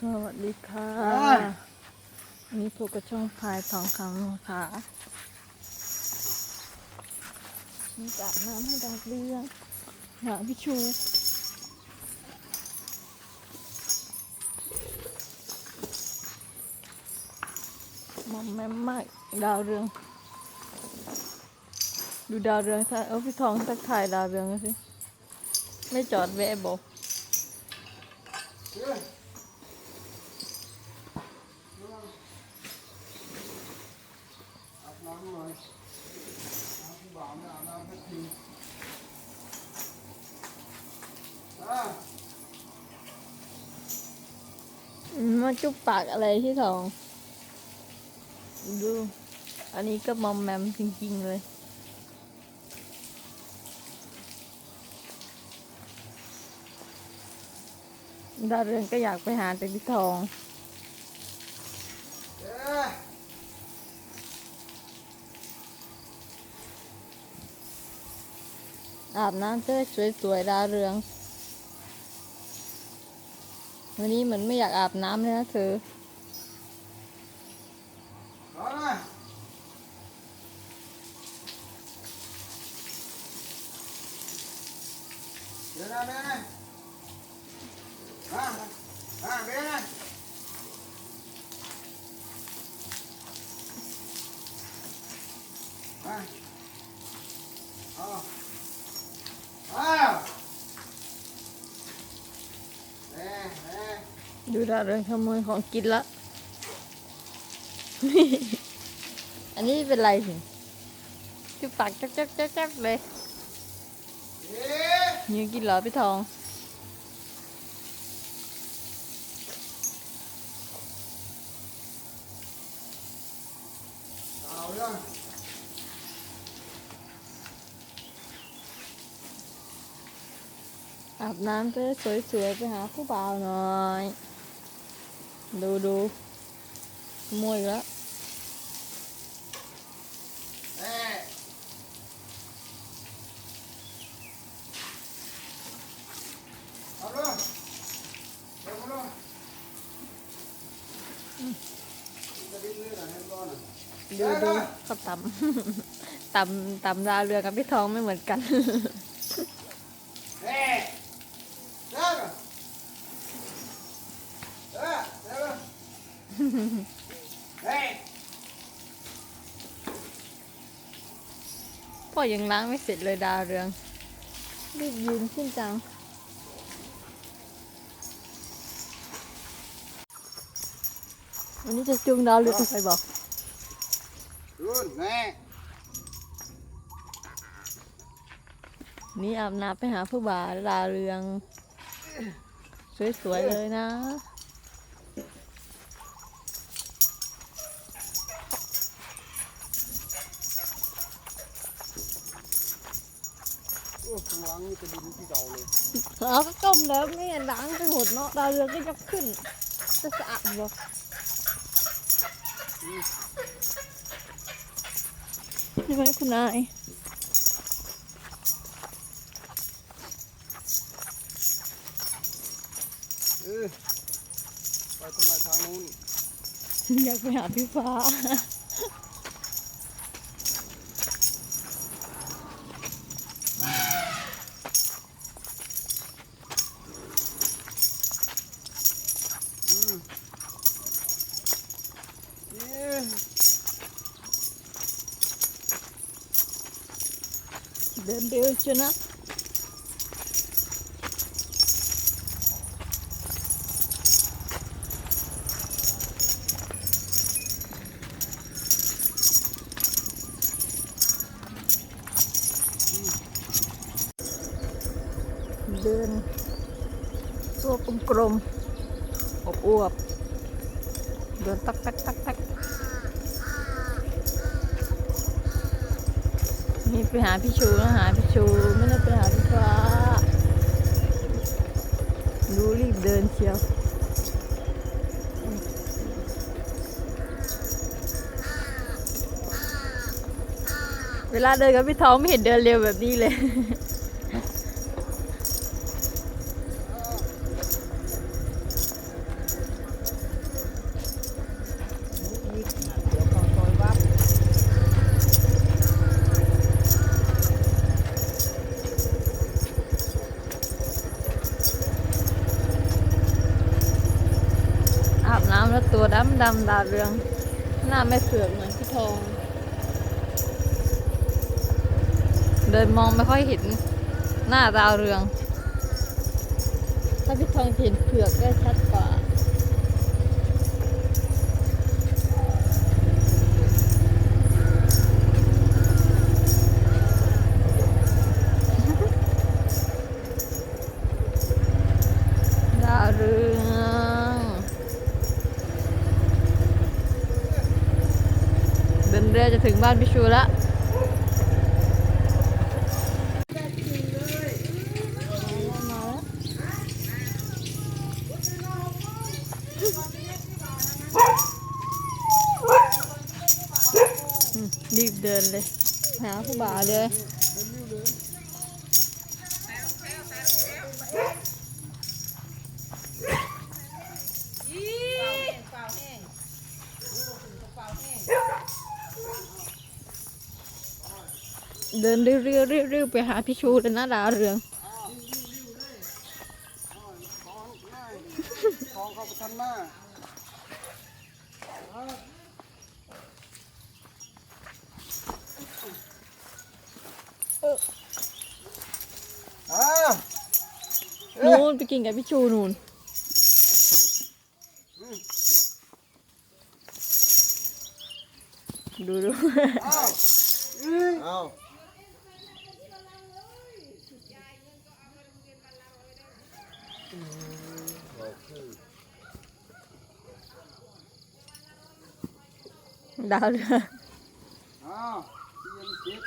สวัสดีค่ะอ่าวันนี้พบกับช่องพายทองคำนะคะมีจับน้ำให้ดาวเรืองหาพี่ชูมอมแม่มมากดาวเรือง ดูดาวเรืองท่ายเออพี่ทองทักทายดาวเรืองหน่อยสิ ไม่จอดแวะบอกอาบน้ำหน่อยน้ำที่บ่าวไม่อาบน้ำสักทีอะ มาจุบปากอะไรที่ทอง ดู อันนี้ก็มอมแมมจริง ๆ เลย ดาเรืองก็อยากไปหาแต่พี่ทองอาบน้ำจะได้สวยๆดาเรือง วันนี้เหมือนไม่อยากอาบน้ำเลยนะเธอหน่อยเดี๋ยวนะเดี๋ยวนะอะอะเดี๋ยวนะอะเอาอ้าวเอ๊ะเอ๊ะ ดูดาเรืองขโมยของกินละ อันนี้เป็นไรสิจุบปากจับๆๆๆเลยเอ๊ะยืนกินเหรอพี่ทอง อาบน้ำจะได้สวยๆไปหาผู้บ่าวหน่อย ดูดูขโมยแล้วเอ๊ะเอาเรื่องเดี๋ยวมาเรื่องจะดูดูเขาตำตำตำดาวเรืองกับพี่ทองไม่เหมือนกัน เฮ้ยเดี๋ยวก่อนเดี๋ยวเดี๋ยวก่อนเฮ้ย พ่อยังล้างไม่เสร็จเลยดาวเรือง รีบยืนขึ้นจัง วันนี้จะจูงดาวเรืองไปบอกรุ่นแม่นี่อาบน้ำไปหาผู้บ่าวดาวเรือง สวยๆเลยนะ ข้างหลังนี่กระดิ่งที่เก่าเลยเราก็ต้มแล้วไม่เห็นล้างไปหมดเนาะดาวเรืองก็ยกขึ้น จะสะอาดบ่ใช่ไหมคุณนายเออไปทำไมทางนู้นอยากไปหาพี่ฟ้า เดินเร็วชนะ เดิน ตัวกลมๆอบอวบๆเดินตักตักตัก นี่ไปหาพี่ชูนะหาพี่ชูไม่ได้ไปหาพี่ฟ้าดูรีบเดินเชียวเวลาเดินกับพี่ท้องไม่เห็นเดินเร็วแบบนี้เลย ดำดาวเรือง หน้าไม่เผือกเหมือนพี่ทอง เดินมองไม่ค่อยเห็น หน้าดาวเรือง ถ้าพี่ทองเห็นเผือกได้ชัดกว่า นเรือจะถึงบ้านพี่ชูละมาแล้วรีบเดินเลย หาผู้บ่าวเลย เดินเรื่อยๆเรื่อยๆไปหาพี่ชูเลยนะดาวเรืองทองเข้าไปทันหน้าอ้าวนู่นไปกินกับพี่ชูนู่น ดูดู อ้าวอ้าว ดาวเรืองอ้าวเตรียมจิต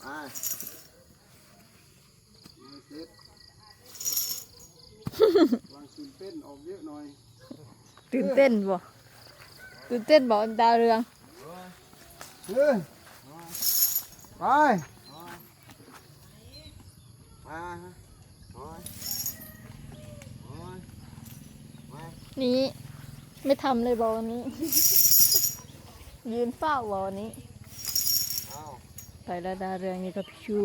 ไปเตรียมจิตวางตื่นเต้นออกเยอะหน่อย ตื่นเต้นบ่ ตื่นเต้นบ่ดาวเรืองเฮ้ย ไปไปไปนี้ไม่ทำเลยบอวันนี้ ยืนเฝ้าบอวันนี้เอาไปแล้วดาวเรืองนี่กับพี่ชู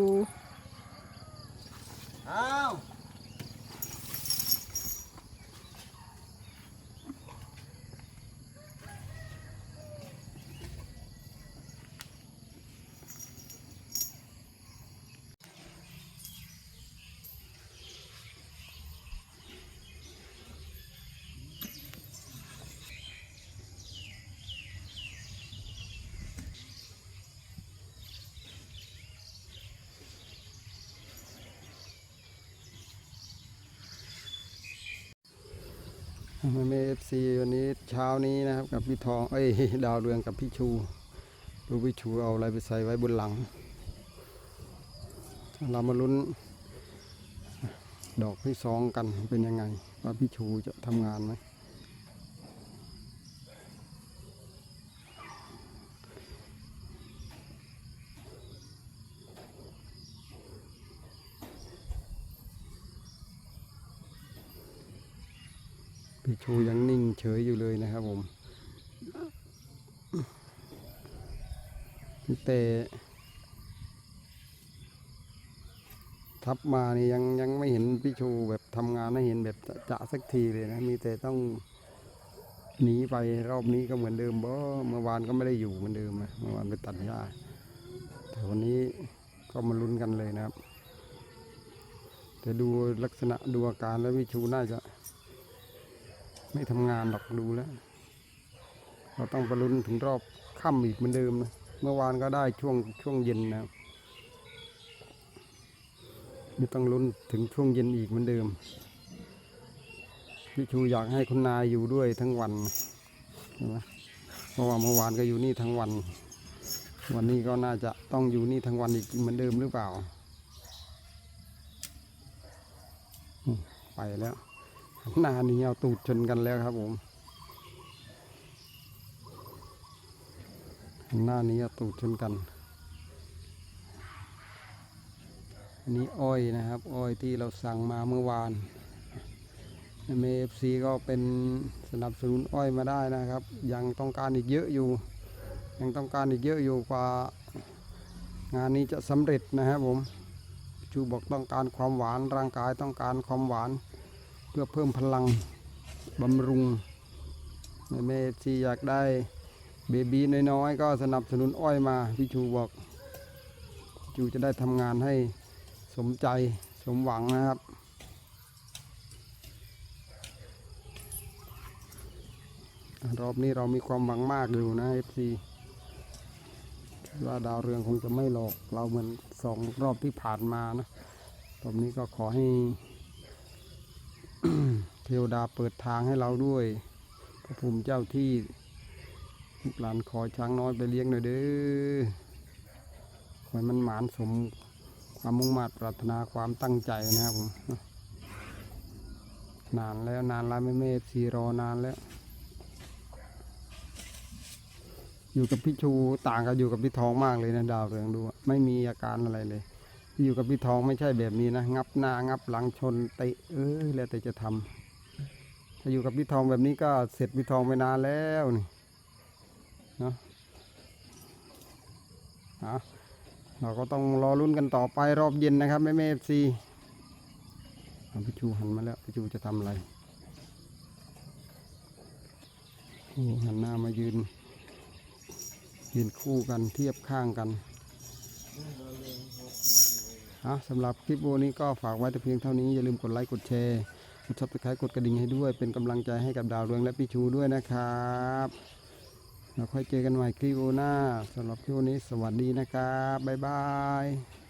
เอา ไม่เอฟซีวันนี้เช้านี้นะครับ กับพี่ทองเอ้ยดาวเรืองกับพี่ชู ดูพี่ชูเอาอะไรไปใส่ไว้บนหลัง เรามาลุ้น ดอกที่สองกันเป็นยังไง ว่าพี่ชูจะทำงานไหม ชูยังนิ่งเฉยอยู่เลยนะครับผมพี่เตทับมานี่ยังยังไม่เห็นพี่ชูแบบทำงานให้เห็นแบบจะสักทีเลยนะ มีแต่ต้องหนีไปรอบนี้ก็เหมือนเดิมบ่เมื่อวานก็ไม่ได้อยู่เหมือนเดิมนะเมื่อวานไปตัดหญ้าแต่วันนี้ก็มาลุ้นกันเลยนะครับ แต่ดูลักษณะดูอาการแล้วพี่ชูน่าจะ ไม่ทำงานหรอกดูแล้ว เราต้องไปลุ้นถึงรอบค่ำอีกเหมือนเดิมนะ เมื่อวานก็ได้ช่วงช่วงเย็นนะไม่ต้องลุ้นถึงช่วงเย็นอีกเหมือนเดิมพี่ชูอยากให้คุณนายอยู่ด้วยทั้งวันใช่ไหมเพราะว่าเมื่อวานก็อยู่นี่ทั้งวัน วันนี้ก็น่าจะต้องอยู่นี่ทั้งวันอีกเหมือนเดิมหรือเปล่า ไปแล้ว หน้านี้เอาตูดชนกันแล้วครับผมหน้านี้เอาตูดชนกันอันนี้อ้อยนะครับ อ้อยที่เราสั่งมาเมื่อวานเอฟซีก็เป็นสนับสนุนอ้อยมาได้นะครับ ยังต้องการอีกเยอะอยู่ ยังต้องการอีกเยอะอยู่กว่างานนี้จะสำเร็จนะครับผม ชูบอกต้องการความหวานร่างกายต้องการความหวาน เพื่อเพิ่มพลังบำรุงแม่แม่ที่อยากได้เบบีน้อยๆก็สนับสนุนอ้อยมาพี่ชูบอกจูจะได้ทำงานให้สมใจสมหวังนะครับ รอบนี้เรามีความหวังมากอยู่นะเอฟซีว่าดาวเรืองคงจะไม่หลอกเราเหมือนสองรอบที่ผ่านมานะรอบนี้ก็ขอให้ เทวดาเปิดทางให้เราด้วย พระภูมิเจ้าที่ลูกหลานขอช้างน้อยไปเลี้ยงหน่อยเด้อขอให้มันหมานสมความมุ่งมา่นปรารถนาความตั้งใจนะครับผมนานแล้วนานแล้วไม่เมสีรอนานแล้ว อยู่กับพี่ชูต่างกับอยู่กับพี่ทองมากเลยนะดาวเรืองดูไม่มีอาการอะไรเลย อยู่กับพี่ทองไม่ใช่แบบนี้นะงับหน้างับหลังชนเตะเอ้ยแล้วแต่จะทำถ้าอยู่กับพี่ทองแบบนี้ก็เสร็จพี่ทองไปนานแล้วนี่เนาะเอาเราก็ต้องรอรุ่นกันต่อไปรอบเย็นนะครับแม่เมฟซีพี่ชูหันมาแล้วพี่ชูจะทำอะไรหันหน้ามายืนยืนคู่กันเทียบข้างกัน นะสำหรับคลิปวันนี้ก็ฝากไว้แต่เพียงเท่านี้ อย่าลืมกดไลค์กดแชร์กดซับสไครต์กดกระดิ่งให้ด้วย เป็นกำลังใจให้กับดาวเรืองและพี่ชูด้วยนะครับเราค่อยเจอกันใหม่คลิปหน้าสำหรับคลิปวันนี้สวัสดีนะครับบ๊ายบาย